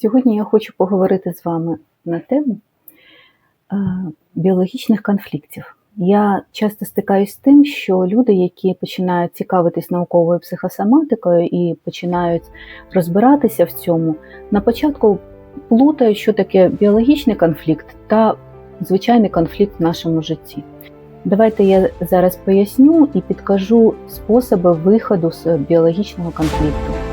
Сьогодні я хочу поговорити з вами на тему е, біологічних конфліктів. Я часто стикаюсь з тим, що люди, які починають цікавитись науковою психосоматикою і починають розбиратися в цьому, на початку плутають, що таке біологічний конфлікт та звичайний конфлікт в нашому житті. Давайте я зараз поясню і підкажу способи виходу з біологічного конфлікту.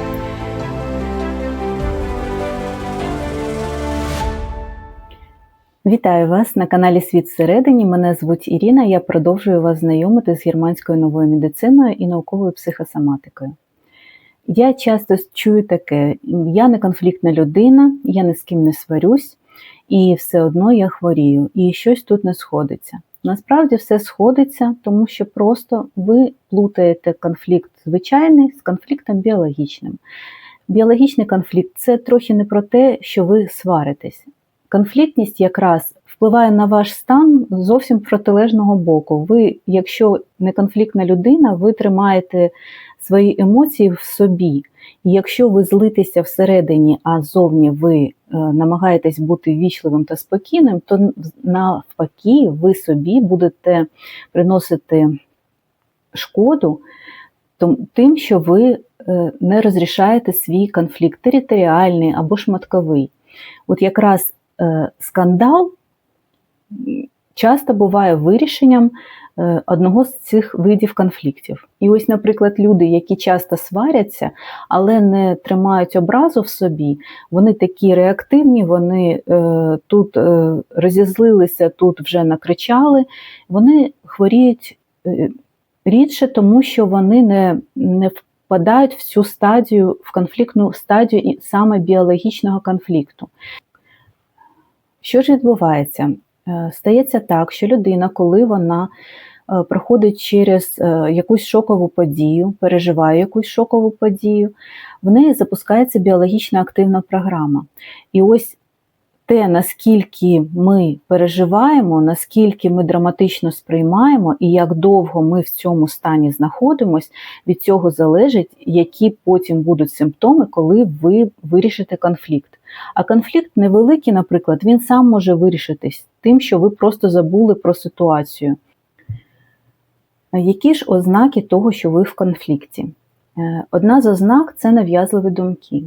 Вітаю вас на каналі Світ всередині. Мене звуть Ірина. Я продовжую вас знайомити з германською новою медициною і науковою психосоматикою. Я часто чую таке: я не конфліктна людина, я ні з ким не сварюсь, і все одно я хворію, і щось тут не сходиться. Насправді все сходиться, тому що просто ви плутаєте конфлікт звичайний з конфліктом біологічним. Біологічний конфлікт це трохи не про те, що ви сваритесь. Конфліктність якраз впливає на ваш стан зовсім протилежного боку. Ви, якщо не конфліктна людина, ви тримаєте свої емоції в собі. І якщо ви злитеся всередині, а зовні ви е, намагаєтесь бути вічливим та спокійним, то навпаки, ви собі будете приносити шкоду тим, що ви е, не розрішаєте свій конфлікт територіальний або шматковий. От якраз скандал часто буває вирішенням е, одного з цих видів конфліктів. І ось, наприклад, люди, які часто сваряться, але не тримають образу в собі, вони такі реактивні, вони е, тут розізлилися, тут вже накричали, вони хворіють рідше, тому що вони не, не впадають в цю стадію, в конфліктну стадію саме біологічного конфлікту. Що ж відбувається? Е, стається так, що людина, коли вона е, проходить через е, якусь шокову подію, переживає якусь шокову подію, в неї запускається біологічна активна програма. І ось те, наскільки ми переживаємо, наскільки ми драматично сприймаємо і як довго ми в цьому стані знаходимося, від цього залежить, які потім будуть симптоми, коли ви вирішите конфлікт. А конфлікт невеликий, наприклад, він сам може вирішитись тим, що ви просто забули про ситуацію. Які ж ознаки того, що ви в конфлікті? Е, одна з ознак це нав'язливі думки.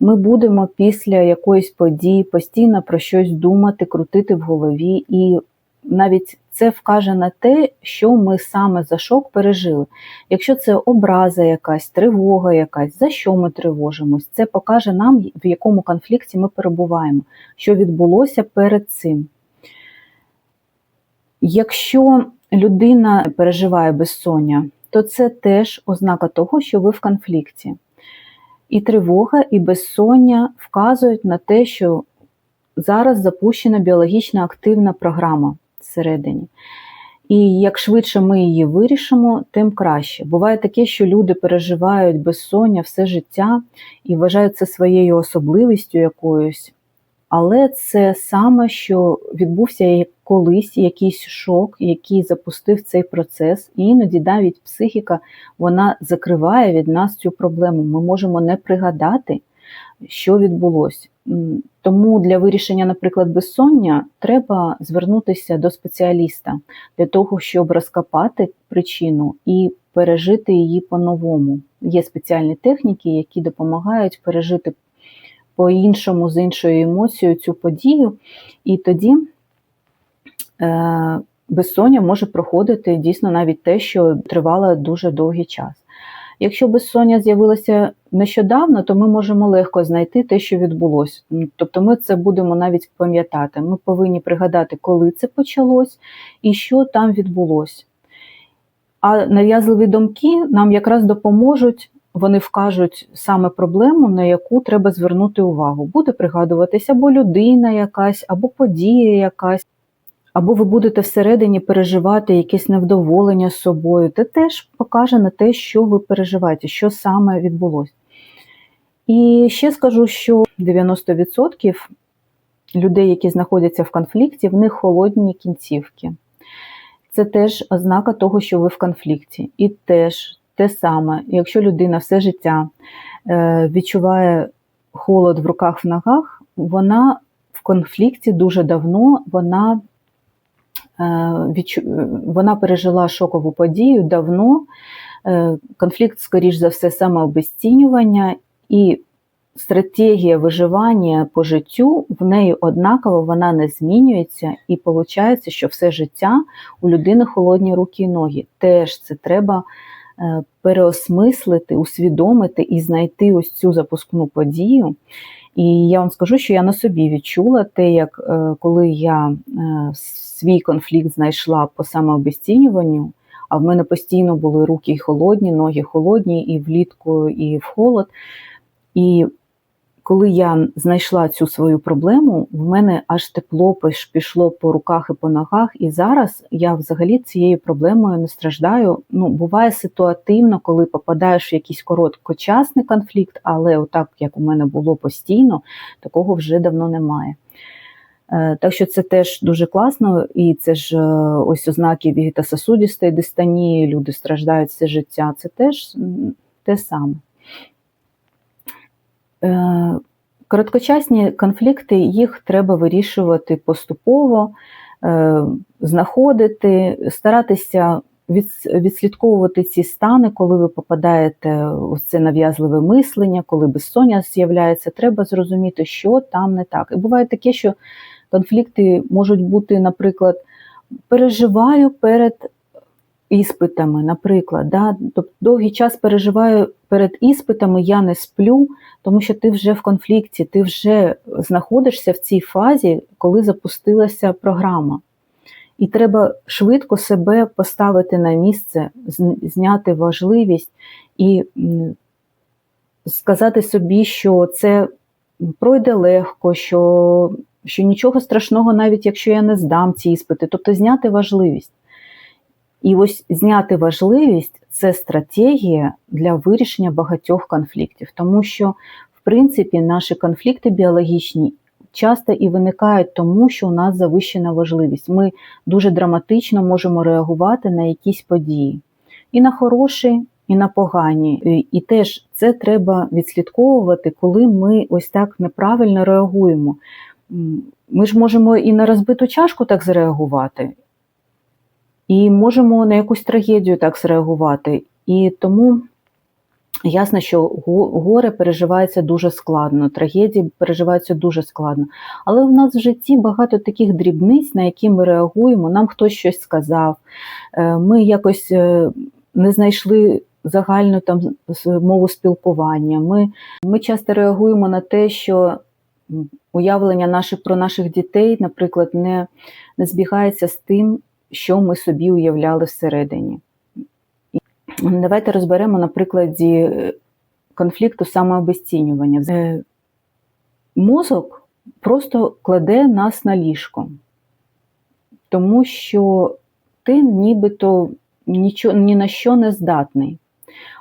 Ми будемо після якоїсь події постійно про щось думати, крутити в голові, і навіть це вкаже на те, що ми саме за шок пережили. Якщо це образа якась, тривога якась, за що ми тривожимось, це покаже нам, в якому конфлікті ми перебуваємо, що відбулося перед цим. Якщо людина переживає безсоння, то це теж ознака того, що ви в конфлікті. І тривога, і безсоння вказують на те, що зараз запущена біологічно активна програма всередині. І як швидше ми її вирішимо, тим краще. Буває таке, що люди переживають безсоння все життя і вважають це своєю особливістю якоюсь. Але це саме, що відбувся колись якийсь шок, який запустив цей процес, і іноді навіть психіка вона закриває від нас цю проблему. Ми можемо не пригадати, що відбулося. Тому для вирішення, наприклад, безсоння треба звернутися до спеціаліста для того, щоб розкопати причину і пережити її по-новому. Є спеціальні техніки, які допомагають пережити по-іншому, з іншою емоцією цю подію, і тоді безсоння може проходити дійсно навіть те, що тривало дуже довгий час. Якщо безсоння з'явилося нещодавно, то ми можемо легко знайти те, що відбулося. Тобто ми це будемо навіть пам'ятати. Ми повинні пригадати, коли це почалось і що там відбулося. А нав'язливі думки нам якраз допоможуть, вони вкажуть саме проблему, на яку треба звернути увагу. Буде пригадуватися або людина якась, або подія якась або ви будете всередині переживати якесь невдоволення з собою, це теж покаже на те, що ви переживаєте, що саме відбулося. І ще скажу, що 90% людей, які знаходяться в конфлікті, в них холодні кінцівки. Це теж ознака того, що ви в конфлікті. І теж те саме, якщо людина все життя е, відчуває холод в руках в ногах, вона в конфлікті дуже давно, вона. Вона пережила шокову подію давно. Е, конфлікт, скоріш за все, самообезцінювання і стратегія виживання по життю в неї однаково вона не змінюється, і виходить, що все життя у людини холодні руки і ноги. Теж це треба е, переосмислити, усвідомити і знайти ось цю запускну подію. І я вам скажу, що я на собі відчула те, як е, коли я свій конфлікт знайшла по самообіцінюванню, а в мене постійно були руки холодні, ноги холодні, і влітку, і в холод. І коли я знайшла цю свою проблему, в мене аж тепло пішло по руках і по ногах, і зараз я взагалі цією проблемою не страждаю. Ну, буває ситуативно, коли попадаєш в якийсь короткочасний конфлікт, але отак, як у мене було постійно, такого вже давно немає. Е, так що це теж дуже класно, і це ж е, ось ознаки вігетососудистої дистанії, люди страждають все життя. Це теж те саме. Е, короткочасні конфлікти, їх треба вирішувати поступово, знаходити, старатися відслідковувати ці стани, коли ви попадаєте в це нав'язливе мислення, коли безсоння з'являється, треба зрозуміти, що там не так. І буває таке, що конфлікти можуть бути, наприклад, переживаю перед іспитами, наприклад. Да? Тобто довгий час переживаю перед іспитами, я не сплю, тому що ти вже в конфлікті, ти вже знаходишся в цій фазі, коли запустилася програма. І треба швидко себе поставити на місце, зняти важливість і сказати собі, що це пройде легко, що що нічого страшного, навіть якщо я не здам ці іспити, тобто зняти важливість. І ось зняти важливість це стратегія для вирішення багатьох конфліктів, тому що, в принципі, наші конфлікти біологічні часто і виникають тому, що у нас завищена важливість. Ми дуже драматично можемо реагувати на якісь події. І на хороші, і на погані. І теж це треба відслідковувати, коли ми ось так неправильно реагуємо. Ми ж можемо і на розбиту чашку так зреагувати, і можемо на якусь трагедію так зреагувати. І тому ясно, що горе переживається дуже складно, трагедії переживаються дуже складно. Але в нас в житті багато таких дрібниць, на які ми реагуємо, нам хтось щось сказав, е, ми якось е, не знайшли. Загальну там мову спілкування. Ми ми часто реагуємо на те, що уявлення наше про наших дітей, наприклад, не, не збігається з тим, що ми собі уявляли всередині. Давайте розберемо на прикладі е, конфлікту самообезцінювання. Е, мозок просто кладе нас на ліжко, тому що ти нібито нічого, ні на що не здатний.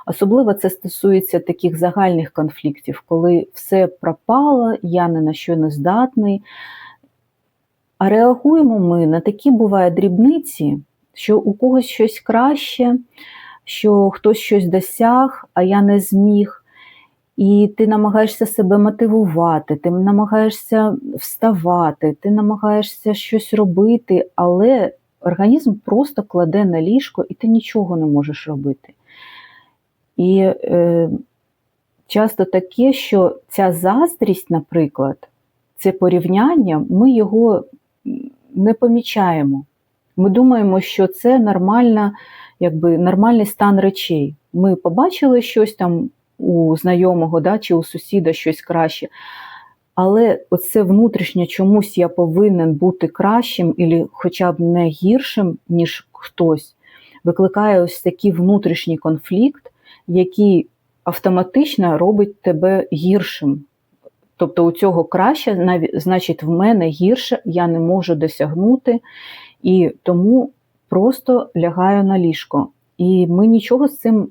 Особливо це стосується таких загальних конфліктів, коли все пропало, я ні на що не здатний. А реагуємо ми на такі бувають дрібниці, що у когось щось краще, що хтось щось досяг, а я не зміг. І ти намагаєшся себе мотивувати, ти намагаєшся вставати, ти намагаєшся щось робити, але організм просто кладе на ліжко, і ти нічого не можеш робити. І е, часто таке, що ця заздрість, наприклад, це порівняння, ми його не помічаємо. Ми думаємо, що це нормальна, якби, нормальний стан речей. Ми побачили щось там у знайомого да, чи у сусіда щось краще. Але оце внутрішнє чомусь я повинен бути кращим, або хоча б не гіршим, ніж хтось, викликає ось такий внутрішній конфлікт, який автоматично робить тебе гіршим. Тобто у цього краще, значить, в мене гірше, я не можу досягнути, і тому просто лягаю на ліжко. І ми нічого з цим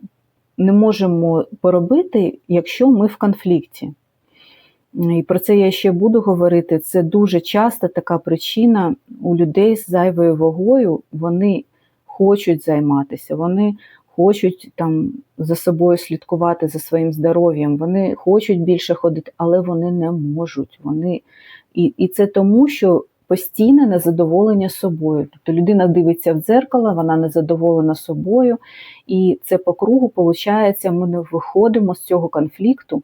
не можемо поробити, якщо ми в конфлікті. І про це я ще буду говорити. Це дуже часто така причина у людей з зайвою вагою, вони хочуть займатися, вони хочуть там за собою слідкувати за своїм здоров'ям, вони хочуть більше ходити, але вони не можуть. Вони... І, І це тому, що постійне незадоволення собою. Тобто людина дивиться в дзеркало, вона незадоволена собою, і це по кругу, виходить, ми не виходимо з цього конфлікту.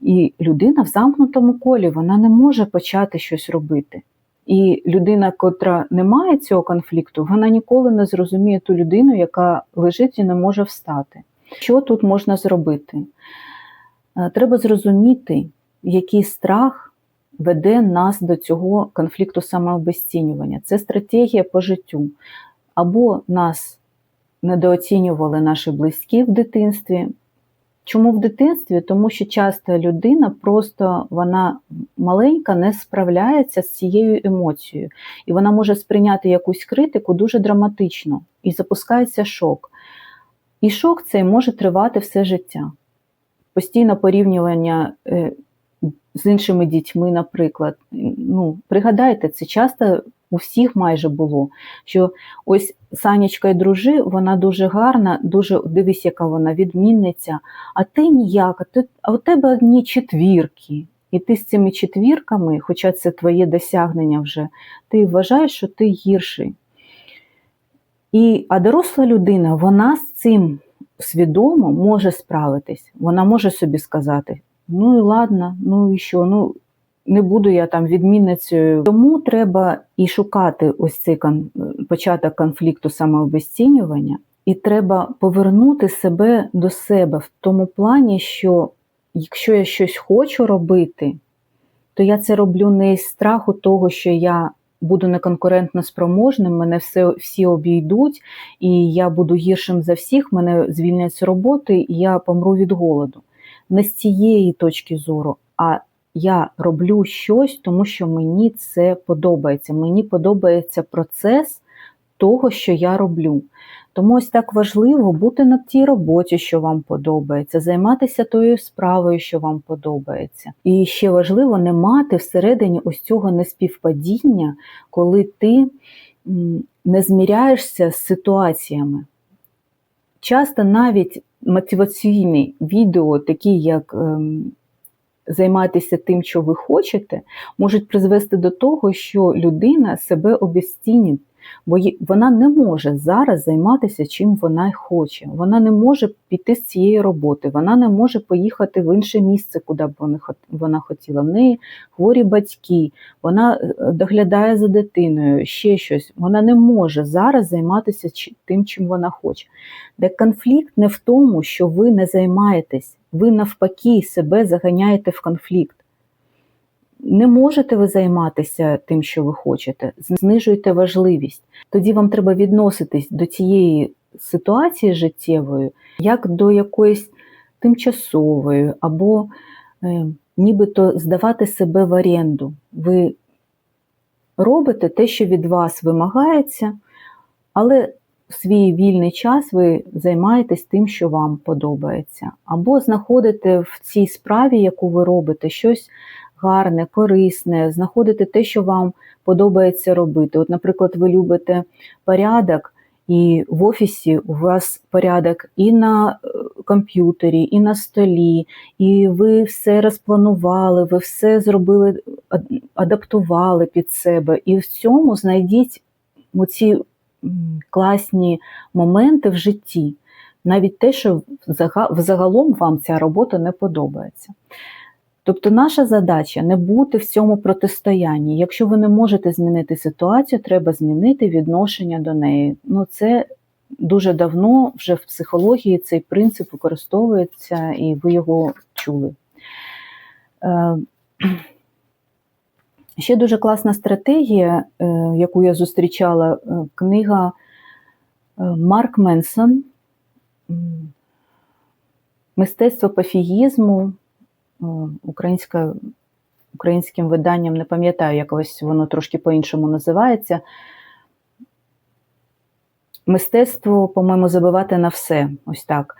І людина в замкнутому колі вона не може почати щось робити. І людина, котра не має цього конфлікту, вона ніколи не зрозуміє ту людину, яка лежить і не може встати. Що тут можна зробити? Е, треба зрозуміти, який страх веде нас до цього конфлікту самообезцінювання. Це стратегія по життю. Або нас недооцінювали наші близькі в дитинстві. Чому в дитинстві? Тому що часто людина просто вона маленька, не справляється з цією емоцією, і вона може сприйняти якусь критику дуже драматично і запускається шок. І шок цей може тривати все життя. Постійне порівнювання е, з іншими дітьми, наприклад. Ну, Пригадайте, це часто у всіх майже було. Що ось Санечка і дружи, вона дуже гарна, дуже дивись, яка вона відмінниця, а ти ніяка, ти, а у тебе одні четвірки. І ти з цими четвірками, хоча це твоє досягнення вже, ти вважаєш, що ти гірший. І, А доросла людина, вона з цим свідомо може справитись. Вона може собі сказати: ну і ладно, ну і що? ну не буду я там відмінницею. Тому треба і шукати ось цей початок конфлікту самообезцінювання, і треба повернути себе до себе в тому плані, що якщо я щось хочу робити, то я це роблю не із страху того, що я буду неконкурентно спроможним, мене все, всі обійдуть, і я буду гіршим за всіх, мене звільнять з роботи, і я помру від голоду. Не з цієї точки зору, а я роблю щось, тому що мені це подобається. Мені подобається процес того, що я роблю. Тому ось так важливо бути на тій роботі, що вам подобається, займатися тою справою, що вам подобається. І ще важливо не мати всередині ось цього неспівпадіння, коли ти не зміряєшся з ситуаціями. Часто навіть мотиваційні відео, такі як ем, займатися тим, що ви хочете, можуть призвести до того, що людина себе обезцінить, бо вона не може зараз займатися чим вона хоче. Вона не може піти з цієї роботи, вона не може поїхати в інше місце, куди б вона хотіла. В неї хворі батьки, вона е, доглядає за дитиною, ще щось. Вона не може зараз займатися тим, чим вона хоче. Де конфлікт не в тому, що ви не займаєтесь ви навпаки себе заганяєте в конфлікт. Не можете ви займатися тим, що ви хочете, знижуєте важливість. Тоді вам треба відноситись до цієї ситуації життєвої, як до якоїсь тимчасової, або е, нібито здавати себе в оренду. Ви робите те, що від вас вимагається, але свій вільний час ви займаєтесь тим, що вам подобається, або знаходите в цій справі, яку ви робите, щось гарне, корисне, знаходите те, що вам подобається робити. От, наприклад, ви любите порядок. І в офісі у вас порядок і на е, комп'ютері, і на столі, і ви все розпланували, ви все зробили, адаптували під себе. І в цьому знайдіть оці класні моменти в житті, навіть те, що взагалом вам ця робота не подобається. Тобто наша задача не бути в цьому протистоянні. Якщо ви не можете змінити ситуацію, треба змінити відношення до неї. Ну, Це дуже давно вже в психології цей принцип використовується, і ви його чули. Ще дуже класна стратегія, е, яку я зустрічала, е, книга е, Марк Менсон, Мистецтво пофігізму, українська, українським виданням, не пам'ятаю, якось воно трошки по-іншому називається. Мистецтво, по-моєму, забивати на все. ось так.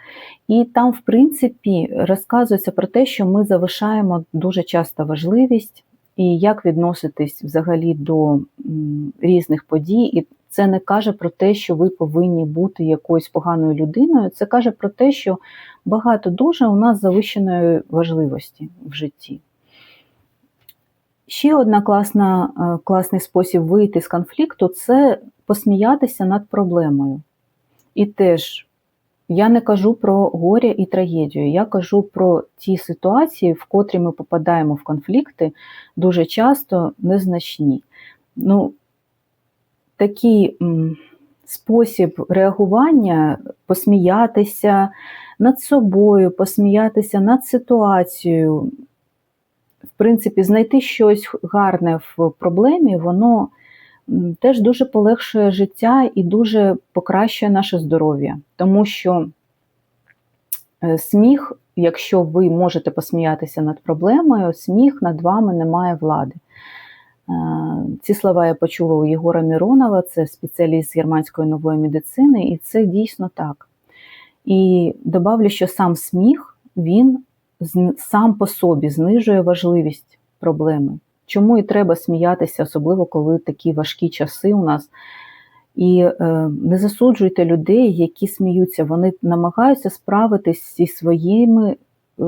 І там, в принципі, розказується про те, що ми завишаємо дуже часто важливість і як відноситись взагалі до різних подій. І це не каже про те, що ви повинні бути якоюсь поганою людиною. Це каже про те, що багато дуже у нас завищеної важливості в житті. Ще одна класна, е, класний спосіб вийти з конфлікту це посміятися над проблемою. І теж я не кажу про горе і трагедію, я кажу про ті ситуації, в котрі ми попадаємо в конфлікти, дуже часто незначні. Ну, Такий спосіб реагування посміятися над собою, посміятися над ситуацією, в принципі, знайти щось гарне в проблемі, воно теж дуже полегшує життя і дуже покращує наше здоров'я. Тому що е, сміх, якщо ви можете посміятися над проблемою, сміх над вами не має влади. Е, ці слова я почула у Єгора Міронова, це спеціаліст з германської нової медицини, і це дійсно так. І добавлю, що сам сміх, він сам по собі знижує важливість проблеми. Чому і треба сміятися, особливо коли такі важкі часи у нас. І е, не засуджуйте людей, які сміються, вони намагаються справитись зі своїми е,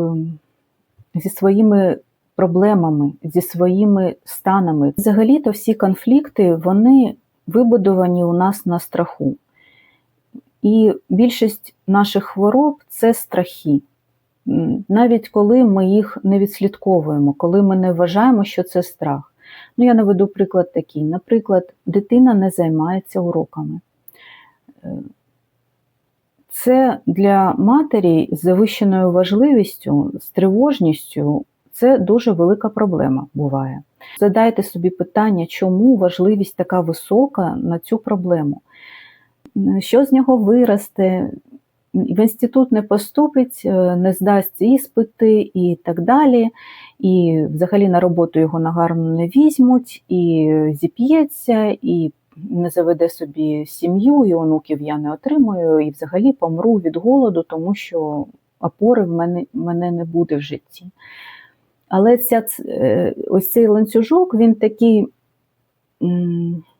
зі своїми проблемами, зі своїми станами. Взагалі-то всі конфлікти вони вибудовані у нас на страху. І більшість наших хвороб це страхи навіть коли ми їх не відслідковуємо, коли ми не вважаємо, що це страх. Ну, я наведу приклад такий. Наприклад, дитина не займається уроками. Е, це для матері з завищеною важливістю, з тривожністю, це дуже велика проблема буває. Задайте собі питання, чому важливість така висока на цю проблему. Що з нього виросте, в інститут не поступить, е, не здасть іспити і так далі. І взагалі на роботу його нагарно не візьмуть, і зіп'ється, і не заведе собі сім'ю, і онуків я не отримую, і взагалі помру від голоду, тому що опори в мене мене не буде в житті. Але ця, е, ось цей ланцюжок, він такий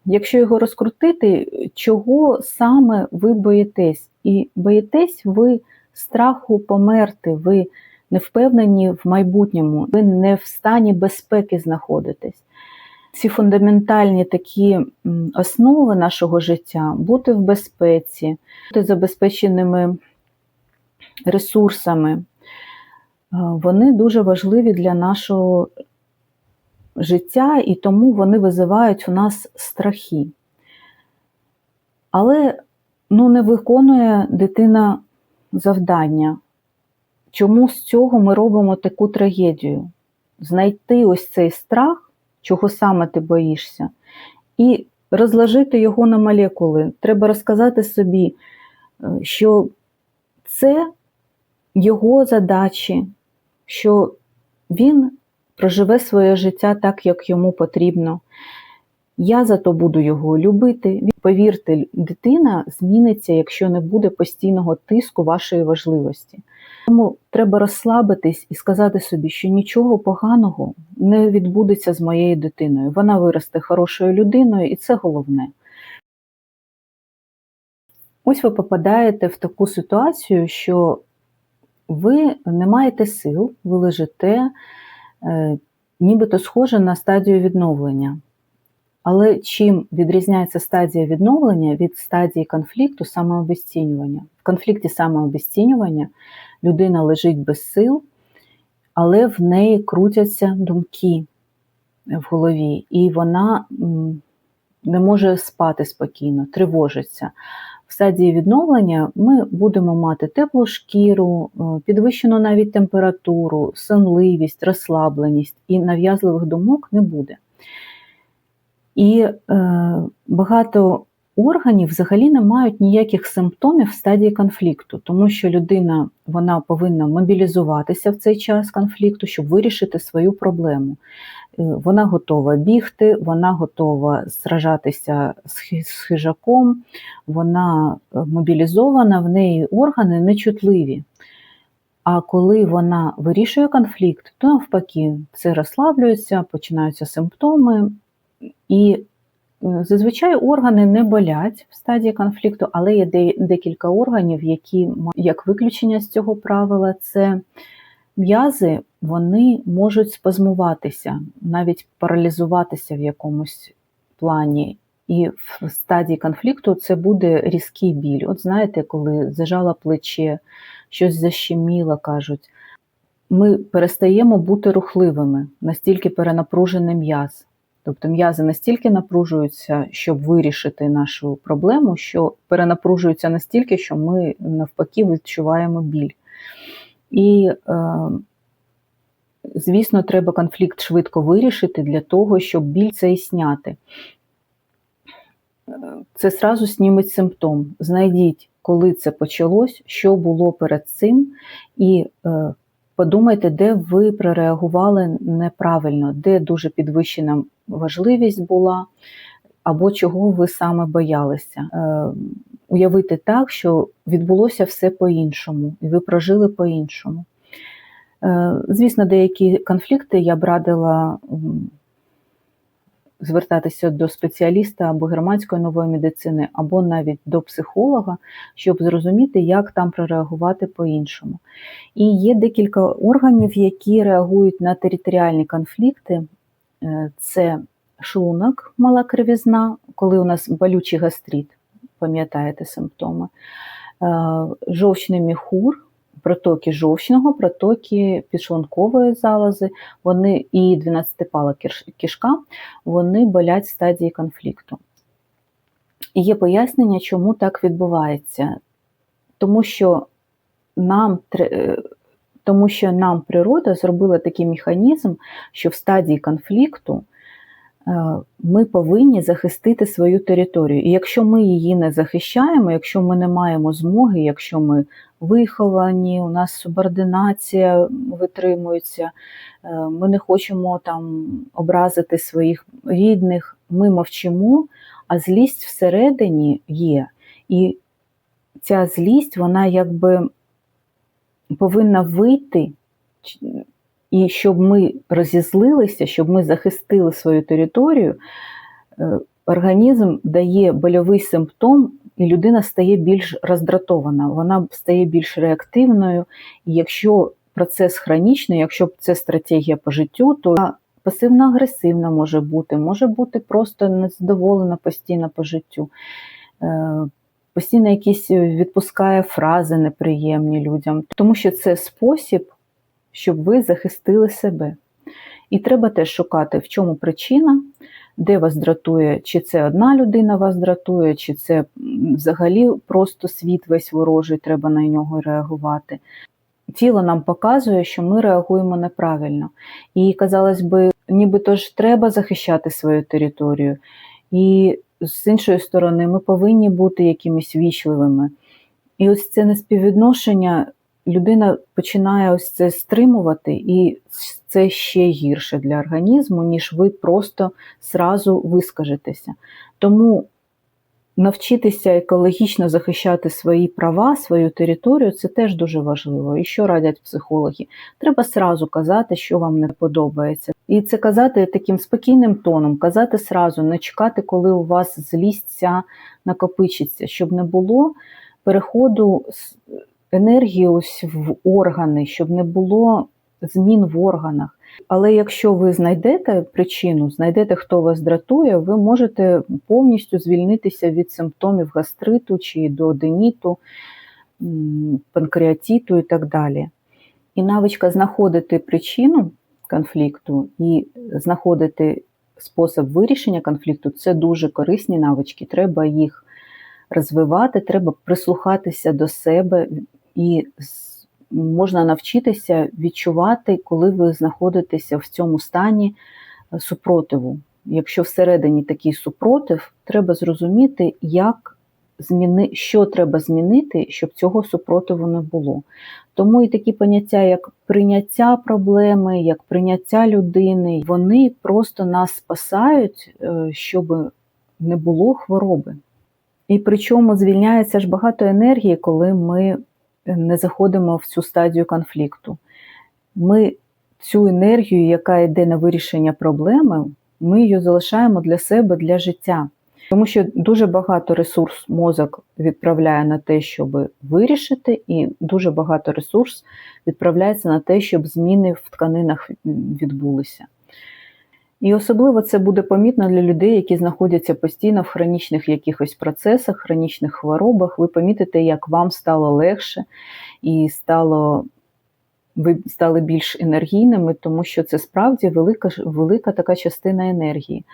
якщо його розкрутити, чого саме ви боїтесь? І боїтесь ви страху померти, ви не впевнені в майбутньому, ви не в стані безпеки знаходитесь. Ці фундаментальні такі основи нашого життя бути в безпеці, бути забезпеченими ресурсами, вони дуже важливі для нашого життя, і тому вони визивають у нас страхи. Але ну, не виконує дитина завдання. Чому з цього ми робимо таку трагедію? Знайти ось цей страх, чого саме ти боїшся, і розложити його на молекули. Треба розказати собі, е, що це його задачі, що він проживе своє життя так, як йому потрібно. Я зато буду його любити. Повірте, дитина зміниться, якщо не буде постійного тиску вашої важливості. Тому треба розслабитись і сказати собі, що нічого поганого не відбудеться з моєю дитиною. Вона виросте хорошою людиною, і це головне. Ось ви попадаєте в таку ситуацію, що ви не маєте сил, ви лежите. Е, нібито схоже на стадію відновлення. Але чим відрізняється стадія відновлення від стадії конфлікту самообезцінювання? В конфлікті самообезцінювання людина лежить без сил, але в неї крутяться думки в голові, і вона не може спати спокійно, тривожиться в стадії відновлення ми будемо мати теплу шкіру, е, підвищену навіть температуру, сонливість, розслабленість і нав'язливих думок не буде. І е, багато органів взагалі не мають ніяких симптомів в стадії конфлікту, тому що людина вона повинна мобілізуватися в цей час конфлікту, щоб вирішити свою проблему. Е, вона готова бігти, вона готова сражатися з хижаком, вона е, мобілізована, в неї органи нечутливі. А коли вона вирішує конфлікт, то навпаки, все розслаблюється, починаються симптоми, і Е, Зазвичай органи не болять в стадії конфлікту, але є декілька органів, які як виключення з цього правила, це м'язи, вони можуть спазмуватися, навіть паралізуватися в якомусь плані. І в стадії конфлікту це буде різкий біль. От знаєте, коли зажало плече, щось защеміло, кажуть, ми перестаємо бути рухливими, настільки перенапружений м'яз. Тобто м'язи настільки напружуються, щоб вирішити нашу проблему, що перенапружуються настільки, що ми навпаки відчуваємо біль. І, е, звісно, треба конфлікт швидко вирішити для того, щоб біль цей зняти. Е, Це сразу сніметь симптом. Знайдіть, коли це почалось, що було перед цим, і е, подумайте, де ви прореагували неправильно, де дуже підвищена важливість була, або чого ви саме боялися. Е, Уявити так, що відбулося все по-іншому, і ви прожили по-іншому. Е, Звісно, деякі конфлікти я б радила звертатися до спеціаліста або германської нової медицини, або навіть до психолога, щоб зрозуміти, як там прореагувати по-іншому. І є декілька органів, які реагують на територіальні конфлікти. Е, Це шлунок, мала кривізна, коли у нас болючий гастрит, пам'ятаєте симптоми, Е, жовчний міхур, протоки жовчного, протоки підшлункової залози, вони і 12-пала киш- кишка, вони болять в стадії конфлікту. І є пояснення, чому так відбувається. Тому що нам, тому що нам природа зробила такий механізм, що в стадії конфлікту е, ми повинні захистити свою територію. І якщо ми її не захищаємо, якщо ми не маємо змоги, якщо ми виховані, у нас субординація витримується, е, ми не хочемо там образити своїх рідних, ми мовчимо, а злість всередині є. І ця злість, вона якби повинна вийти, і щоб ми розізлилися, щоб ми захистили свою територію, е, організм дає больовий симптом, і людина стає більш роздратована, вона стає більш реактивною. І якщо процес хронічний, якщо це стратегія по життю, то пасивно-агресивна може бути, може бути просто незадоволена постійно по життю. Е, Постійно якісь відпускає фрази неприємні людям, тому що це спосіб, щоб ви захистили себе. І треба теж шукати, в чому причина, де вас дратує, чи це одна людина вас дратує, чи це взагалі просто світ весь ворожий, треба на нього реагувати. Тіло нам показує, що ми реагуємо неправильно. І, казалось би, нібито ж треба захищати свою територію. І з іншої сторони, ми повинні бути якимись вічливими. І ось це неспіввідношення людина починає ось це стримувати, і це ще гірше для організму, ніж ви просто зразу вискажетеся. Тому навчитися екологічно захищати свої права, свою територію це теж дуже важливо. І що радять психологи? Треба сразу казати, що вам не подобається. І це казати таким спокійним тоном, казати сразу, не чекати, коли у вас злість накопичиться, щоб не було переходу енергії ось в органи, щоб не було змін в органах. Але якщо ви знайдете причину, знайдете, хто вас дратує, ви можете повністю звільнитися від симптомів гастриту чи дуоденіту, м, панкреатиту і так далі. І навичка знаходити причину конфлікту і знаходити спосіб вирішення конфлікту це дуже корисні навички. Треба їх розвивати, треба прислухатися до себе і можна навчитися відчувати, коли ви знаходитеся в цьому стані е, супротиву. Якщо всередині такий супротив, треба зрозуміти, як зміни, що треба змінити, щоб цього супротиву не було. Тому і такі поняття, як прийняття проблеми, як прийняття людини, вони просто нас спасають, е, щоб не було хвороби. І причому звільняється ж багато енергії, коли ми не заходимо в цю стадію конфлікту. Ми цю енергію, яка йде на вирішення проблеми, ми її залишаємо для себе, для життя. Тому що дуже багато ресурс мозок відправляє на те, щоб вирішити, і дуже багато ресурс відправляється на те, щоб зміни в тканинах відбулися. І особливо це буде помітно для людей, які знаходяться постійно в хронічних якихось процесах, хронічних хворобах. Ви помітите, як вам стало легше і стало, ви стали більш енергійними, тому що це справді велика, велика така частина енергії.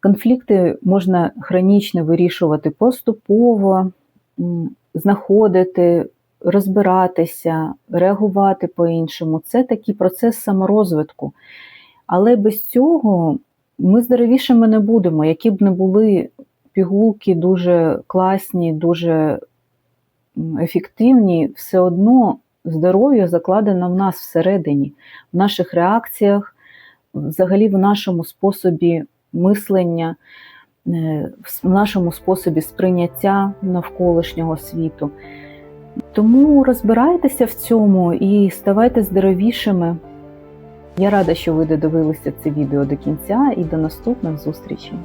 Конфлікти можна хронічно вирішувати поступово, знаходити, розбиратися, реагувати по-іншому. Це такий процес саморозвитку. Але без цього ми здоровішими не будемо, які б не були пігулки дуже класні, дуже ефективні, все одно здоров'я закладено в нас всередині, в наших реакціях, взагалі в нашому способі мислення, е, в нашому способі сприйняття навколишнього світу. Тому розбирайтеся в цьому і ставайте здоровішими. Я рада, що ви додивилися це відео до кінця і до наступних зустрічей.